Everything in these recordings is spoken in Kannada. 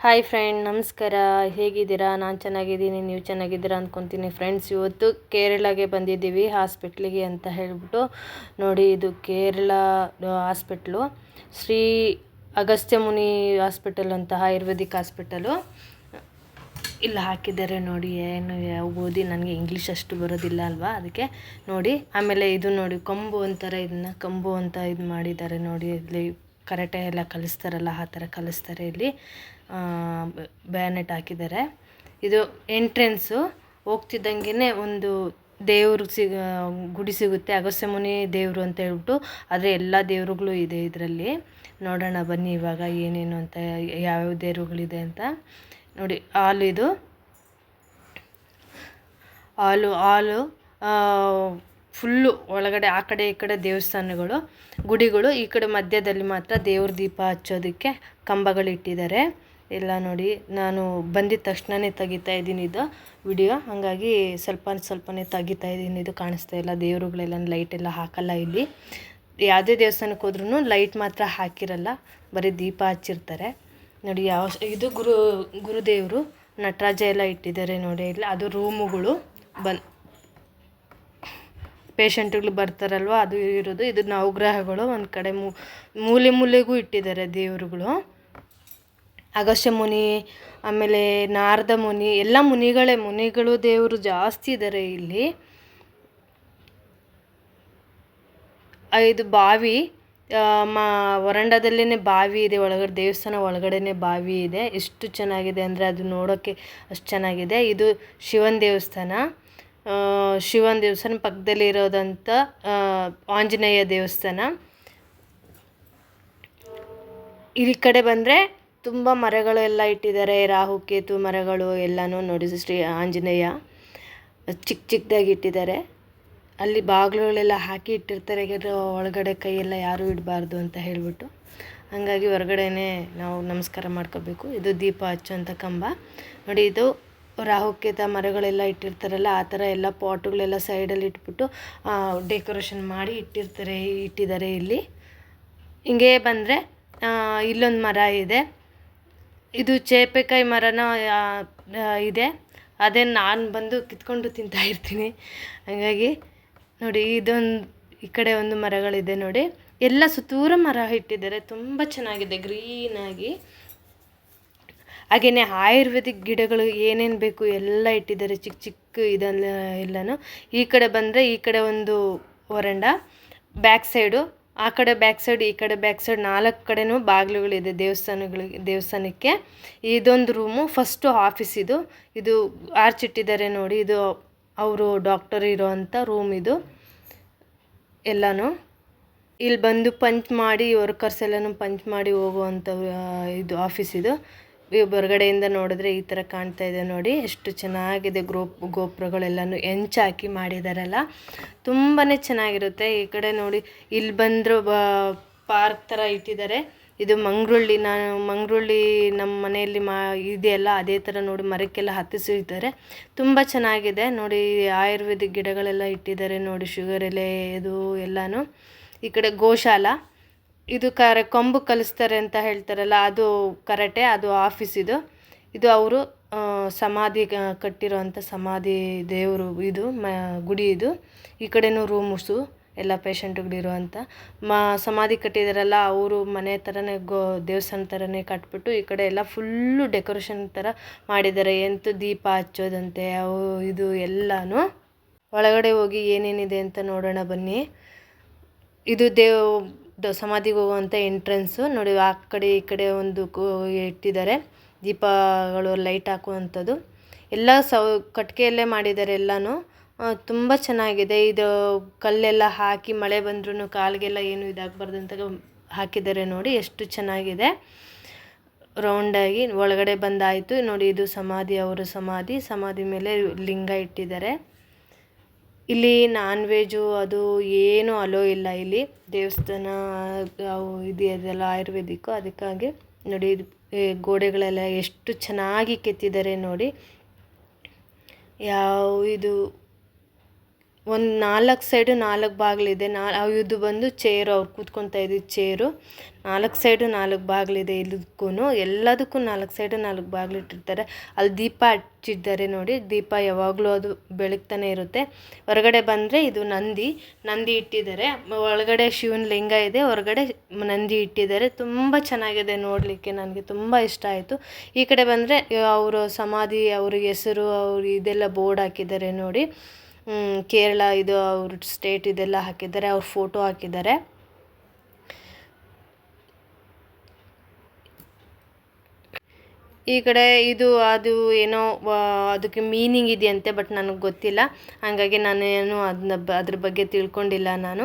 ಹಾಯ್ ಫ್ರೆಂಡ್ ನಮಸ್ಕಾರ. ಹೇಗಿದ್ದೀರಾ? ನಾನು ಚೆನ್ನಾಗಿದ್ದೀನಿ. ನೀವು ಚೆನ್ನಾಗಿದ್ದೀರಾ ಅಂದ್ಕೊತೀನಿ ಫ್ರೆಂಡ್ಸ್ ಇವತ್ತು ಕೇರಳಗೆ ಬಂದಿದ್ದೀವಿ, ಹಾಸ್ಪಿಟ್ಲಿಗೆ ಅಂತ ಹೇಳಿಬಿಟ್ಟು. ನೋಡಿ, ಇದು ಕೇರಳ ಹಾಸ್ಪಿಟ್ಲು. ಶ್ರೀ ಅಗಸ್ತ್ಯ ಮುನಿ ಹಾಸ್ಪಿಟಲ್ ಅಂತ, ಆಯುರ್ವೇದಿಕ್ ಹಾಸ್ಪಿಟಲು. ಇಲ್ಲಿ, ಹಾಕಿದ್ದಾರೆ ನೋಡಿ, ಏನು, ಯಾವ ಓದಿ ನನಗೆ ಇಂಗ್ಲೀಷ್ ಅಷ್ಟು ಬರೋದಿಲ್ಲ ಅಲ್ವಾ? ಅದಕ್ಕೆ ನೋಡಿ, ಆಮೇಲೆ ಇದು ನೋಡಿ, ಕಂಬು ಅಂತಾರೆ ಇದನ್ನು, ಕಂಬು ಅಂತ ಇದು ಮಾಡಿದ್ದಾರೆ ನೋಡಿ, ಇಲ್ಲಿ ಕರೆಟೆ ಎಲ್ಲ ಕಲಿಸ್ತಾರಲ್ಲ, ಆ ಥರ ಕಲಿಸ್ತಾರೆ ಇಲ್ಲಿ. ಬ್ಯಾನೆಟ್ ಹಾಕಿದ್ದಾರೆ. ಇದು ಎಂಟ್ರೆನ್ಸು ಹೋಗ್ತಿದ್ದಂಗೆ ಒಂದು ದೇವರು ಸಿಗ, ಗುಡಿ ಸಿಗುತ್ತೆ. ಅಗಸ್ಯ ಮುನಿ ದೇವರು ಅಂತ ಹೇಳ್ಬಿಟ್ಟು ಆದರೆ ಎಲ್ಲ ದೇವರುಗಳು ಇದೆ ಇದರಲ್ಲಿ. ನೋಡೋಣ ಬನ್ನಿ ಇವಾಗ ಏನೇನು ಅಂತ, ಯಾವ್ಯಾವ ದೇವರುಗಳಿದೆ ಅಂತ. ನೋಡಿ, ಹಾಲು ಇದು. ಹಾಲು ಹಾಲು ಫುಲ್ಲು ಒಳಗಡೆ, ಆ ಕಡೆ ಈ ಕಡೆ ದೇವಸ್ಥಾನಗಳು, ಗುಡಿಗಳು. ಈ ಕಡೆ ಮಧ್ಯದಲ್ಲಿ ಮಾತ್ರ ದೇವ್ರ ದೀಪ ಹಚ್ಚೋದಕ್ಕೆ ಕಂಬಗಳು ಇಟ್ಟಿದ್ದಾರೆ ಎಲ್ಲ ನೋಡಿ ನಾನು ಬಂದಿದ ತಕ್ಷಣನೇ ತೆಗಿತಾ ಇದ್ದೀನಿ ಇದು ವಿಡಿಯೋ. ಹಾಗಾಗಿ ಸ್ವಲ್ಪ ಸ್ವಲ್ಪನೇ ತೆಗಿತಾ ಇದ್ದೀನಿ. ಇದು ಕಾಣಿಸ್ತಾ ಇಲ್ಲ. ದೇವರುಗಳೆಲ್ಲ ಲೈಟ್ ಎಲ್ಲ ಹಾಕಲ್ಲ ಇಲ್ಲಿ. ಯಾವುದೇ ದೇವಸ್ಥಾನಕ್ಕೆ ಹೋದ್ರೂ ಲೈಟ್ ಮಾತ್ರ ಹಾಕಿರಲ್ಲ. ಬರೀ ದೀಪ ಹಚ್ಚಿರ್ತಾರೆ. ನೋಡಿ ಯಾವ ಇದು ಗುರು, ಗುರುದೇವರು ನಟರಾಜ ಎಲ್ಲ ಇಟ್ಟಿದ್ದಾರೆ ನೋಡಿ ಇಲ್ಲ. ಅದು ರೂಮುಗಳು. ಬನ್ ಪೇಷಂಟ್ಗಳು ಬರ್ತಾರಲ್ವ, ಅದು ಇರೋದು. ಇದು ನವಗ್ರಹಗಳು. ಒಂದು ಕಡೆ ಮೂಲೆ ಮೂಲೆಗೂ ಇಟ್ಟಿದ್ದಾರೆ ದೇವರುಗಳು. ಅಗಸ್ತ್ಯ ಮುನಿ, ಆಮೇಲೆ ನಾರದ ಮುನಿ, ಎಲ್ಲ ಮುನಿಗಳೇ, ಮುನಿಗಳು ದೇವರು ಜಾಸ್ತಿ ಇದ್ದಾರೆ ಇಲ್ಲಿ. ಇದು ಬಾವಿ ಮಾ ವರಂಡದಲ್ಲೇ ಬಾವಿ ಇದೆ, ಒಳಗಡೆ, ದೇವಸ್ಥಾನ ಒಳಗಡೆ ಬಾವಿ ಇದೆ. ಎಷ್ಟು ಚೆನ್ನಾಗಿದೆ ಅಂದರೆ ಅದು ನೋಡೋಕ್ಕೆ ಅಷ್ಟು ಚೆನ್ನಾಗಿದೆ. ಇದು ಶಿವನ ದೇವಸ್ಥಾನ. ಶಿವನ ದೇವಸ್ಥಾನ ಪಕ್ಕದಲ್ಲಿ ಇರೋದಂಥ ಆಂಜನೇಯ ದೇವಸ್ಥಾನ. ಇಲ್ಲಿ ಕಡೆ ಬಂದರೆ ತುಂಬ ಮರಗಳೆಲ್ಲ ಇಟ್ಟಿದ್ದಾರೆ. ರಾಹು, ಕೇತು ಮರಗಳು ಎಲ್ಲನೂ ನೋಡಿ ಶ್ರೀ ಆಂಜನೇಯ ಚಿಕ್ಕ ಚಿಕ್ಕದಾಗಿ ಇಟ್ಟಿದ್ದಾರೆ. ಅಲ್ಲಿ ಬಾಗಿಲುಗಳೆಲ್ಲ ಹಾಕಿ ಇಟ್ಟಿರ್ತಾರೆ. ಒಳಗಡೆ ಕೈಯೆಲ್ಲ ಯಾರೂ ಇಡಬಾರ್ದು ಅಂತ ಹೇಳಿಬಿಟ್ಟು. ಹಾಗಾಗಿ ಹೊರಗಡೆನೇ ನಾವು ನಮಸ್ಕಾರ ಮಾಡ್ಕೋಬೇಕು. ಇದು ದೀಪ ಹಚ್ಚುವಂಥ ಕಂಬ. ನೋಡಿ, ಇದು ರಾಹುಕೇತ ಮರಗಳೆಲ್ಲ ಇಟ್ಟಿರ್ತಾರಲ್ಲ, ಆ ಥರ ಎಲ್ಲ ಪಾಟುಗಳೆಲ್ಲ ಸೈಡಲ್ಲಿ ಇಟ್ಬಿಟ್ಟು ಡೆಕೋರೇಷನ್ ಮಾಡಿ ಇಟ್ಟಿರ್ತಾರೆ, ಇಟ್ಟಿದ್ದಾರೆ ಇಲ್ಲಿ. ಹಿಂಗೆ ಬಂದರೆ ಇಲ್ಲೊಂದು ಮರ ಇದೆ. ಇದು ಚೇಪೆಕಾಯಿ ಮರನ ಇದೆ. ಅದೇ ನಾನು ಬಂದು ಕಿತ್ಕೊಂಡು ತಿಂತಾ ಇರ್ತೀನಿ. ಹಾಗಾಗಿ ನೋಡಿ, ಇದೊಂದು, ಈ ಕಡೆ ಒಂದು ಮರಗಳಿದೆ ನೋಡಿ. ಎಲ್ಲ ಸುತ್ತೂರ ಮರ ಇಟ್ಟಿದ್ದಾರೆ. ತುಂಬ ಚೆನ್ನಾಗಿದೆ ಗ್ರೀನಾಗಿ ಹಾಗೆಯೇ ಆಯುರ್ವೇದಿಕ್ ಗಿಡಗಳು ಏನೇನು ಬೇಕು ಎಲ್ಲ ಇಟ್ಟಿದ್ದಾರೆ. ಚಿಕ್ಕ ಚಿಕ್ಕ ಇದೆಲ್ಲ ಎಲ್ಲನೂ. ಈ ಕಡೆ ಬಂದರೆ ಈ ಕಡೆ ಒಂದು ವರಂಡ, ಬ್ಯಾಕ್ ಸೈಡು ಆ ಕಡೆ ಬ್ಯಾಕ್ ಸೈಡ್ ಈ ಕಡೆ ಬ್ಯಾಕ್ ಸೈಡ್ ನಾಲ್ಕು ಕಡೆನೂ ಬಾಗಿಲುಗಳಿದೆ ದೇವಸ್ಥಾನಗಳಿಗೆ ದೇವಸ್ಥಾನಕ್ಕೆ. ಇದೊಂದು ರೂಮು ಫಸ್ಟು ಆಫೀಸ್ ಇದು. ಇದು ಆರ್ಚ್ ಇಟ್ಟಿದ್ದಾರೆ ನೋಡಿ, ಇದು ಅವರು ಡಾಕ್ಟರ್ ಇರೋವಂಥ ರೂಮ್ ಇದು. ಎಲ್ಲನೂ. ಇಲ್ಲಿ ಬಂದು ಪಂಚ್ ಮಾಡಿ ವರ್ಕರ್ಸ್ ಎಲ್ಲನೂ ಪಂಚ್ ಮಾಡಿ ಹೋಗುವಂಥ ಇದು ಆಫೀಸ್ ಇದು. ಹೊರಗಡೆಯಿಂದ ನೋಡಿದ್ರೆ ಈ ಥರ ಕಾಣ್ತಾ ಇದೆ ನೋಡಿ. ಎಷ್ಟು ಚೆನ್ನಾಗಿದೆ ಗ್ರೋಪ್ ಗೋಪುರಗಳೆಲ್ಲನೂ ಹೆಂಚಾಕಿ ಮಾಡಿದಾರಲ್ಲ. ತುಂಬಾ ಚೆನ್ನಾಗಿರುತ್ತೆ. ಈ ಕಡೆ ನೋಡಿ, ಇಲ್ಲಿ ಬಂದರೂ ಪಾರ್ಕ್ ಥರ ಇಟ್ಟಿದ್ದಾರೆ. ಇದು ಮಂಗ್ರುಳ್ಳಿ, ನಾನು ಮಂಗ್ರುಳ್ಳಿ ನಮ್ಮ ಮನೆಯಲ್ಲಿ ಮಾ, ಇದೆಯಲ್ಲ, ಅದೇ ಥರ ನೋಡಿ ಮರಕ್ಕೆಲ್ಲ ಹತ್ತಿಸಿದ್ದಾರೆ ತುಂಬ ಚೆನ್ನಾಗಿದೆ. ನೋಡಿ, ಆಯುರ್ವೇದಿಕ್ ಗಿಡಗಳೆಲ್ಲ ಇಟ್ಟಿದ್ದಾರೆ ನೋಡಿ, ಶುಗರ್ ಎಲೆ, ಇದು ಎಲ್ಲನೂ. ಈ ಕಡೆ ಗೋಶಾಲ. ಇದು ಕರೆ ಕೊಂಬು ಕಲಿಸ್ತಾರೆ ಅಂತ ಹೇಳ್ತಾರಲ್ಲ, ಅದು ಕರೆಟೆ, ಅದು ಆಫೀಸ್ ಇದು. ಇದು ಅವರು ಸಮಾಧಿ ಕಟ್ಟಿರುವಂಥ ಸಮಾಧಿ ದೇವರು ಇದು, ಮ, ಗುಡಿ ಇದು. ಈ ಕಡೆನೂ ರೂಮ್ಸು ಎಲ್ಲ ಪೇಷಂಟ್ಗಳಿರುವಂಥ ಮ, ಸಮಾಧಿ ಕಟ್ಟಿದಾರಲ್ಲ, ಅವರು ಮನೆ ಥರನೇ ಗೋ, ದೇವಸ್ಥಾನ ಥರನೇ ಕಟ್ಬಿಟ್ಟು ಈ ಕಡೆ ಎಲ್ಲ ಫುಲ್ಲು ಡೆಕೋರೇಷನ್ ಥರ ಮಾಡಿದ್ದಾರೆ ಎಂತು ದೀಪ ಹಚ್ಚೋದಂತೆ, ಅವು, ಇದು ಎಲ್ಲನೂ. ಒಳಗಡೆ ಹೋಗಿ ಏನೇನಿದೆ ಅಂತ ನೋಡೋಣ ಬನ್ನಿ. ಇದು ದೇವ್ ಸಮಾಧಿಗೆ ಹೋಗುವಂಥ ಎಂಟ್ರೆನ್ಸು ನೋಡಿ, ಆ ಕಡೆ ಈ ಕಡೆ ಒಂದು ಇಟ್ಟಿದ್ದಾರೆ. ದೀಪಗಳು ಲೈಟ್ ಹಾಕುವಂಥದ್ದು. ಎಲ್ಲ ಸೌ ಕಟ್ಟಿಗೆಯಲ್ಲೇ ಮಾಡಿದ್ದಾರೆ ಎಲ್ಲನೂ. ತುಂಬ ಚೆನ್ನಾಗಿದೆ. ಇದು ಕಲ್ಲೆಲ್ಲ ಹಾಕಿ, ಮಳೆ ಬಂದ್ರೂ ಕಾಲಿಗೆಲ್ಲ ಏನು ಇದಾಗಬಾರ್ದು ಅಂತ ಹಾಕಿದ್ದಾರೆ ನೋಡಿ, ಎಷ್ಟು ಚೆನ್ನಾಗಿದೆ. ರೌಂಡಾಗಿ ಒಳಗಡೆ ಬಂದಾಯಿತು. ನೋಡಿ, ಇದು ಸಮಾಧಿ, ಅವರು ಸಮಾಧಿ. ಸಮಾಧಿ ಮೇಲೆ ಲಿಂಗ ಇಟ್ಟಿದ್ದಾರೆ. ಇಲ್ಲಿ ನಾನ್ ವೆಜ್ಜು ಅದು ಏನು ಅಲೋ ಇಲ್ಲ ಇಲ್ಲಿ. ದೇವಸ್ಥಾನ ಅವು ಇದೆಯಲ್ಲ ಆಯುರ್ವೇದಿಕ್ಕು ಅದಕ್ಕಾಗಿ ನೋಡಿ ಗೋಡೆಗಳೆಲ್ಲ ಎಷ್ಟು ಚೆನ್ನಾಗಿ ಕೆತ್ತಿದ್ದಾರೆ ನೋಡಿ. ಯಾವ, ಇದು ಒಂದು ನಾಲ್ಕು ಸೈಡು ನಾಲ್ಕು ಬಾಗಿಲಿದೆ ನಾ ಇದು ಬಂದು ಚೇರು ಅವ್ರು ಕೂತ್ಕೊತಾ ಇದ್ದಿದ್ದು ಚೇರು ನಾಲ್ಕು ಸೈಡು ನಾಲ್ಕು ಬಾಗಿಲಿದೆ ಇದಕ್ಕೂ ಎಲ್ಲದಕ್ಕೂ ನಾಲ್ಕು ಸೈಡು ನಾಲ್ಕು ಬಾಗಿಲು ಇಟ್ಟಿರ್ತಾರೆ. ಅಲ್ಲಿ ದೀಪ ಹಚ್ಚಿದ್ದಾರೆ ನೋಡಿ. ದೀಪ ಯಾವಾಗಲೂ ಅದು ಬೆಳಗ್ತಾನೆ ಇರುತ್ತೆ. ಹೊರಗಡೆ ಬಂದರೆ ಇದು ನಂದಿ. ನಂದಿ ಇಟ್ಟಿದ್ದಾರೆ. ಒಳಗಡೆ ಶಿವನ ಲಿಂಗ ಇದೆ. ಹೊರಗಡೆ ನಂದಿ ಇಟ್ಟಿದ್ದಾರೆ. ತುಂಬ ಚೆನ್ನಾಗಿದೆ ನೋಡಲಿಕ್ಕೆ ನನಗೆ. ತುಂಬ ಇಷ್ಟ ಆಯಿತು. ಈ ಕಡೆ ಬಂದರೆ, ಅವರು ಸಮಾಧಿ, ಅವ್ರ ಹೆಸರು, ಅವ್ರು ಇದೆಲ್ಲ ಬೋರ್ಡ್ ಹಾಕಿದ್ದಾರೆ ನೋಡಿ. ಕೇರಳ ಇದು ಅವ್ರ ಸ್ಟೇಟ್ ಇದೆಲ್ಲ ಹಾಕಿದ್ದಾರೆ, ಅವ್ರ ಫೋಟೋ ಹಾಕಿದ್ದಾರೆ. ಈ ಕಡೆ ಇದು ಅದು ಏನೋ ಅದಕ್ಕೆ ಮೀನಿಂಗ್ ಇದೆಯಂತೆ ಬಟ್ ನನಗೆ ಗೊತ್ತಿಲ್ಲ. ಹಾಗಾಗಿ ನಾನೇನು ಅದನ್ನ ಅದ್ರ ಬಗ್ಗೆ ತಿಳ್ಕೊಂಡಿಲ್ಲ ನಾನು.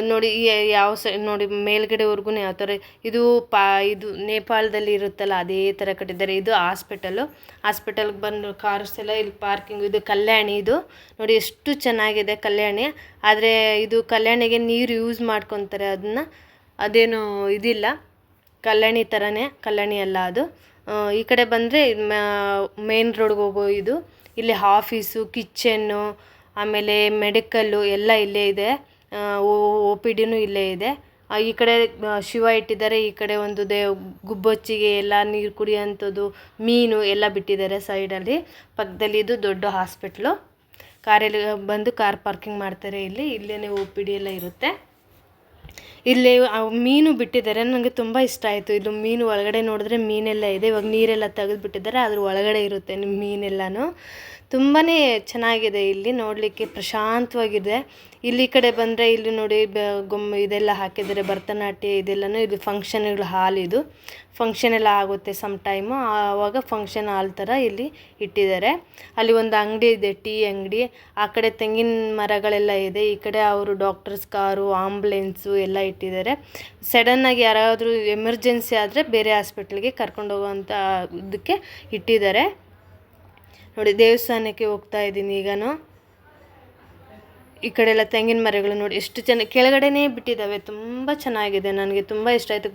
ನೋಡಿ ಯಾವ ಸೈ, ನೋಡಿ, ಮೇಲ್ಗಡೆವರೆಗೂ ಯಾವ ಥರ, ಇದು ಪಾ, ಇದು ನೇಪಾಳದಲ್ಲಿ ಇರುತ್ತಲ್ಲ, ಅದೇ ಥರ ಕಟ್ಟಿದ್ದಾರೆ. ಇದು ಹಾಸ್ಪಿಟಲು. ಹಾಸ್ಪಿಟಲ್ಗೆ ಬಂದು ಕಾರ್ಸ್ ಎಲ್ಲ, ಇಲ್ಲಿ ಪಾರ್ಕಿಂಗ್, ಇದು ಕಲ್ಯಾಣಿ ಇದು. ನೋಡಿ, ಎಷ್ಟು ಚೆನ್ನಾಗಿದೆ ಕಲ್ಯಾಣಿ. ಆದರೆ, ಇದು ಕಲ್ಯಾಣಿಗೆ ನೀರು ಯೂಸ್ ಮಾಡ್ಕೊತಾರೆ ಅದನ್ನು. ಅದೇನು ಇದಿಲ್ಲ. ಕಲ್ಯಾಣಿ ಥರನೇ, ಕಲ್ಯಾಣಿ ಅಲ್ಲ ಅದು. ಈ ಕಡೆ ಬಂದರೆ ಮೇನ್ ರೋಡ್ಗೆ ಹೋಗೋ ಇದು. ಇಲ್ಲಿ ಆಫೀಸು, ಕಿಚನ್ನು, ಆಮೇಲೆ ಮೆಡಿಕಲ್ಲು ಎಲ್ಲ ಇಲ್ಲೇ ಇದೆ. ಓ ಪಿ ಡಿನೂ ಇಲ್ಲೇ ಇದೆ. ಈ ಕಡೆ ಶಿವ ಇಟ್ಟಿದ್ದಾರೆ. ಈ ಕಡೆ ಒಂದು ದೇ, ಗುಬ್ಬಚ್ಚಿಗೆ ಎಲ್ಲ ನೀರು ಕುಡಿಯೋಂಥದ್ದು, ಮೀನು ಎಲ್ಲ ಬಿಟ್ಟಿದ್ದಾರೆ ಸೈಡಲ್ಲಿ. ಪಕ್ಕದಲ್ಲಿ ಇದು ದೊಡ್ಡ ಹಾಸ್ಪಿಟ್ಲು. ಕಾರಲ್ಲಿ ಬಂದು ಕಾರ್ ಪಾರ್ಕಿಂಗ್ ಮಾಡ್ತಾರೆ ಇಲ್ಲಿ. ಇಲ್ಲೇ ಓ ಪಿ ಡಿ ಎಲ್ಲ ಇರುತ್ತೆ. ಇಲ್ಲಿ ಮೀನು ಬಿಟ್ಟಿದ್ದಾರೆ. ನನಗೆ ತುಂಬ ಇಷ್ಟ ಆಯಿತು. ಇದು ಮೀನು ಒಳಗಡೆ ನೋಡಿದ್ರೆ ಮೀನೆಲ್ಲ ಇದೆ. ಇವಾಗ ನೀರೆಲ್ಲ ತೆಗೆದು ಬಿಟ್ಟಿದ್ದಾರೆ ಅದ್ರ ಒಳಗಡೆ ಇರುತ್ತೆ ನಿಮ್ಮ ಮೀನೆಲ್ಲನೂ. ತುಂಬಾ ಚೆನ್ನಾಗಿದೆ ಇಲ್ಲಿ ನೋಡಲಿಕ್ಕೆ, ಪ್ರಶಾಂತವಾಗಿದೆ. ಇಲ್ಲಿ ಕಡೆ ಬಂದರೆ ಇಲ್ಲಿ ನೋಡಿ ಬ ಗೊಮ್ಮ ಇದೆಲ್ಲ ಹಾಕಿದ್ದಾರೆ, ಭರತನಾಟ್ಯ ಇದೆಲ್ಲನೂ, ಇದು ಫಂಕ್ಷನ್ಗಳು ಹಾಲ್ ಇದು. ಫಂಕ್ಷನ್ ಎಲ್ಲ ಆಗುತ್ತೆ ಸಮ್ ಟೈಮು ಆವಾಗ ಫಂಕ್ಷನ್ ಹಾಲ್ ಥರ ಇಲ್ಲಿ ಇಟ್ಟಿದ್ದಾರೆ. ಅಲ್ಲಿ ಒಂದು ಅಂಗಡಿ ಇದೆ, ಟೀ ಅಂಗಡಿ. ಆ ಕಡೆ ತೆಂಗಿನ ಮರಗಳೆಲ್ಲ ಇದೆ. ಈ ಕಡೆ ಅವರು ಡಾಕ್ಟರ್ಸ್ ಕಾರು ಆಂಬುಲೆನ್ಸು ಎಲ್ಲ ಇಟ್ಟಿದ್ದಾರೆ. ಸಡನ್ನಾಗಿ ಯಾರಾದರೂ ಎಮರ್ಜೆನ್ಸಿ ಆದರೆ ಬೇರೆ ಹಾಸ್ಪಿಟ್ಲಿಗೆ ಕರ್ಕೊಂಡು ಹೋಗುವಂಥ ಇದಕ್ಕೆ ಇಟ್ಟಿದ್ದಾರೆ. ನೋಡಿ, ದೇವಸ್ಥಾನಕ್ಕೆ ಹೋಗ್ತಾ ಇದ್ದೀನಿ ಈಗನು. ಈ ಕಡೆ ಎಲ್ಲ ತೆಂಗಿನ ಮರಗಳು ನೋಡಿ, ಎಷ್ಟು ಚೆನ್ನಾಗಿ ಕೆಳಗಡೆನೇ ಬಿಟ್ಟಿದ್ದಾವೆ, ತುಂಬ ಚೆನ್ನಾಗಿದೆ, ನನಗೆ ತುಂಬ ಇಷ್ಟ ಆಯಿತು.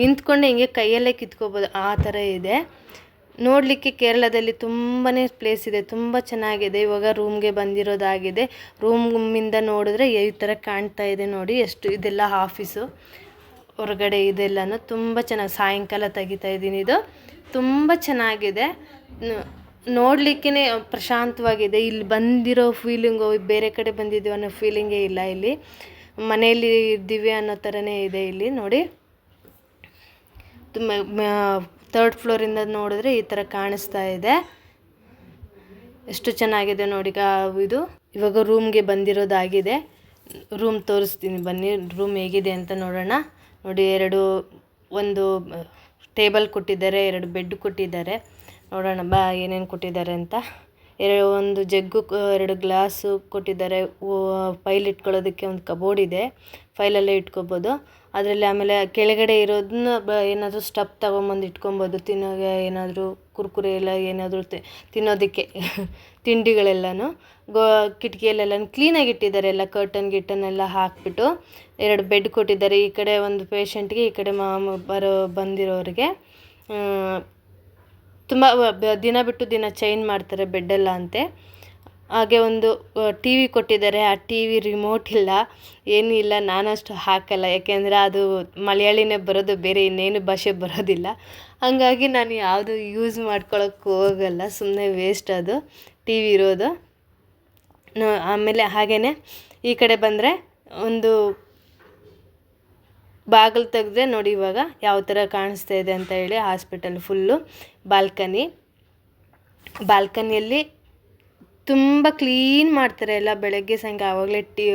ನಿಂತ್ಕೊಂಡೆ ಹಿಂಗೆ ಕೈಯಲ್ಲೇ ಕಿತ್ಕೋಬೋದು, ಆ ಥರ ಇದೆ. ನೋಡಲಿಕ್ಕೆ ಕೇರಳದಲ್ಲಿ ತುಂಬಾ ಪ್ಲೇಸ್ ಇದೆ, ತುಂಬ ಚೆನ್ನಾಗಿದೆ. ಇವಾಗ ರೂಮ್ಗೆ ಬಂದಿರೋದಾಗಿದೆ. ರೂಮಿಂದ ನೋಡಿದ್ರೆ ಈ ಥರ ಕಾಣ್ತಾ ಇದೆ ನೋಡಿ, ಎಷ್ಟು ಇದೆಲ್ಲ ಆಫೀಸು ಹೊರಗಡೆ ಇದೆಲ್ಲನೂ ತುಂಬ ಚೆನ್ನಾಗಿ, ಸಾಯಂಕಾಲ ತೆಗಿತಾ ಇದ್ದೀನಿ ಇದು. ತುಂಬ ಚೆನ್ನಾಗಿದೆ. ನೋಡಲಿಕ್ಕೇ ಪ್ರಶಾಂತವಾಗಿದೆ. ಇಲ್ಲಿ ಬಂದಿರೋ ಫೀಲಿಂಗು ಬೇರೆ ಕಡೆ ಬಂದಿದ್ದೀವಿ ಅನ್ನೋ ಫೀಲಿಂಗೇ ಇಲ್ಲ ಇಲ್ಲಿ. ಮನೆಯಲ್ಲಿ ಇದ್ದೀವಿ ಅನ್ನೋ ಥರನೇ ಇದೆ ಇಲ್ಲಿ, ನೋಡಿ. ತುಂಬ ತರ್ಡ್ ಫ್ಲೋರಿಂದ ನೋಡಿದ್ರೆ ಈ ಥರ ಕಾಣಿಸ್ತಾ ಇದೆ. ಎಷ್ಟು ಚೆನ್ನಾಗಿದೆ ನೋಡಿ ಇದು. ಇವಾಗ ರೂಮ್ಗೆ ಬಂದಿರೋದಾಗಿದೆ. ರೂಮ್ ತೋರಿಸ್ತೀನಿ ಬನ್ನಿ. ರೂಮ್ ಹೇಗಿದೆ ಅಂತ ನೋಡೋಣ. ನೋಡಿ, ಎರಡು, ಒಂದು ಟೇಬಲ್ ಕೊಟ್ಟಿದ್ದಾರೆ, ಎರಡು ಬೆಡ್ ಕೊಟ್ಟಿದ್ದಾರೆ. ನೋಡೋಣ, ಬಾ, ಏನೇನು ಕೊಟ್ಟಿದ್ದಾರೆ ಅಂತ. ಎರಡು, ಒಂದು ಜಗ್ಗು ಎರಡು ಗ್ಲಾಸು ಕೊಟ್ಟಿದ್ದಾರೆ. ಫೈಲ್ ಇಟ್ಕೊಳ್ಳೋದಕ್ಕೆ ಒಂದು ಕಬೋರ್ಡ್ ಇದೆ, ಫೈಲೆಲ್ಲ ಇಟ್ಕೊಬೋದು. ಅದರಲ್ಲಿ ಆಮೇಲೆ ಕೆಳಗಡೆ ಇರೋದನ್ನ ಬ, ಏನಾದರೂ ಸ್ಟಪ್ ತೊಗೊಂಬಂದು ಇಟ್ಕೊಬೋದು. ತಿನ್ನೋಗೆ ಏನಾದರೂ ಕುರ್ಕುರೆ ಎಲ್ಲ ಏನಾದರೂ ತಿನ್ನೋದಕ್ಕೆ ತಿಂಡಿಗಳೆಲ್ಲನೂ. ಗೋ ಕಿಟಕಿಯಲ್ಲೆಲ್ಲ ಕ್ಲೀನಾಗಿ ಇಟ್ಟಿದ್ದಾರೆ. ಎಲ್ಲ ಕರ್ಟನ್ ಗಿಟನ್ ಎಲ್ಲ ಹಾಕಿಬಿಟ್ಟು ಎರಡು ಬೆಡ್ ಕೊಟ್ಟಿದ್ದಾರೆ. ಈ ಕಡೆ ಒಂದು ಪೇಷಂಟ್ಗೆ ಈ ಕಡೆ ಮಾಮ ಬರೋ, ಬಂದಿರೋರಿಗೆ. ತುಂಬ ದಿನ ಬಿಟ್ಟು ದಿನ ಚೇಂಜ್ ಮಾಡ್ತಾರೆ ಬೆಡ್ಡೆಲ್ಲ ಅಂತೆ. ಹಾಗೆ ಒಂದು ಟಿ ವಿ ಕೊಟ್ಟಿದ್ದಾರೆ. ಆ ಟಿ ವಿ ರಿಮೋಟ್ ಇಲ್ಲ. ಏನೂ ಇಲ್ಲ. ನಾನಷ್ಟು ಹಾಕಲ್ಲ. ಯಾಕೆಂದರೆ ಅದು ಮಲಯಾಳಿನೇ ಬರೋದು ಬೇರೆ, ಇನ್ನೇನು ಭಾಷೆ ಬರೋದಿಲ್ಲ. ಹಾಗಾಗಿ ನಾನು ಯಾವುದು ಯೂಸ್ ಮಾಡ್ಕೊಳಕ್ಕೆ ಹೋಗಲ್ಲ. ಸುಮ್ಮನೆ ವೇಸ್ಟ್ ಅದು. ಟಿ ವಿ ಇರೋದು. ಆಮೇಲೆ ಹಾಗೆಯೇ ಈ ಕಡೆ ಬಂದರೆ ಒಂದು ಬಾಗಿಲು ತೆಗೆದ್ರೆ ನೋಡಿ ಇವಾಗ ಯಾವ ಥರ ಕಾಣಿಸ್ತಾ ಇದೆ ಅಂತ ಹೇಳಿ ಹಾಸ್ಪಿಟಲ್ ಫುಲ್ಲು ಬಾಲ್ಕನಿ. ಬಾಲ್ಕನಿಯಲ್ಲಿ ತುಂಬ ಕ್ಲೀನ್ ಮಾಡ್ತಾರೆ ಎಲ್ಲ ಬೆಳಗ್ಗೆ, ಸಾಯಂಕಾಲ, ಆವಾಗಲೇ ಟೀ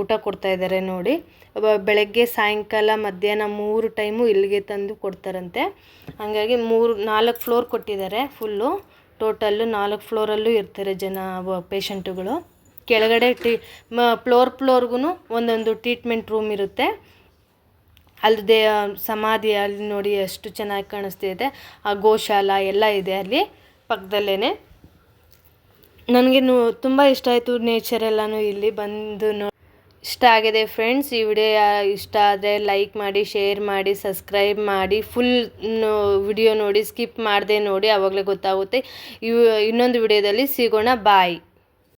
ಊಟ ಕೊಡ್ತಾ ಇದ್ದಾರೆ ನೋಡಿ. ಬೆಳಗ್ಗೆ, ಸಾಯಂಕಾಲ, ಮಧ್ಯಾಹ್ನ ಮೂರು ಟೈಮು ಇಲ್ಲಿಗೆ ತಂದು ಕೊಡ್ತಾರಂತೆ. ಹಾಗಾಗಿ ಮೂರು, ನಾಲ್ಕು ಫ್ಲೋರ್ ಕೊಟ್ಟಿದ್ದಾರೆ ಫುಲ್ಲು. ಟೋಟಲ್ಲು ನಾಲ್ಕು ಫ್ಲೋರಲ್ಲೂ ಇರ್ತಾರೆ ಜನ ಪೇಷಂಟುಗಳು. ಕೆಳಗಡೆ ಟಿ ಫ್ಲೋರ್ ಫ್ಲೋರ್ಗೂ ಒಂದೊಂದು ಟ್ರೀಟ್ಮೆಂಟ್ ರೂಮ್ ಇರುತ್ತೆ. ಅಲ್ಲದೆ ಸಮಾಧಿ ಅಲ್ಲಿ ನೋಡಿ ಎಷ್ಟು ಚೆನ್ನಾಗಿ ಕಾಣಿಸ್ತಿದೆ. ಆ ಗೋಶಾಲ ಎಲ್ಲ ಇದೆ ಅಲ್ಲಿ ಪಕ್ಕದಲ್ಲೇ ನನಗೆ ತುಂಬ ಇಷ್ಟ ಆಯಿತು ನೇಚರ್ ಎಲ್ಲನೂ ಇಲ್ಲಿ ಬಂದು ನೋ ಇಷ್ಟ ಆಗಿದೆ ಫ್ರೆಂಡ್ಸ್ ಈ ವಿಡಿಯೋ ಇಷ್ಟ ಆದರೆ ಲೈಕ್ ಮಾಡಿ ಶೇರ್ ಮಾಡಿ ಸಬ್ಸ್ಕ್ರೈಬ್ ಮಾಡಿ ಫುಲ್ ವಿಡಿಯೋ ನೋಡಿ ಸ್ಕಿಪ್ ಮಾಡದೆ ನೋಡಿ ಆವಾಗಲೇ ಗೊತ್ತಾಗುತ್ತೆ. ಇವು, ಇನ್ನೊಂದು ವಿಡಿಯೋದಲ್ಲಿ ಸಿಗೋಣ. ಬಾಯ್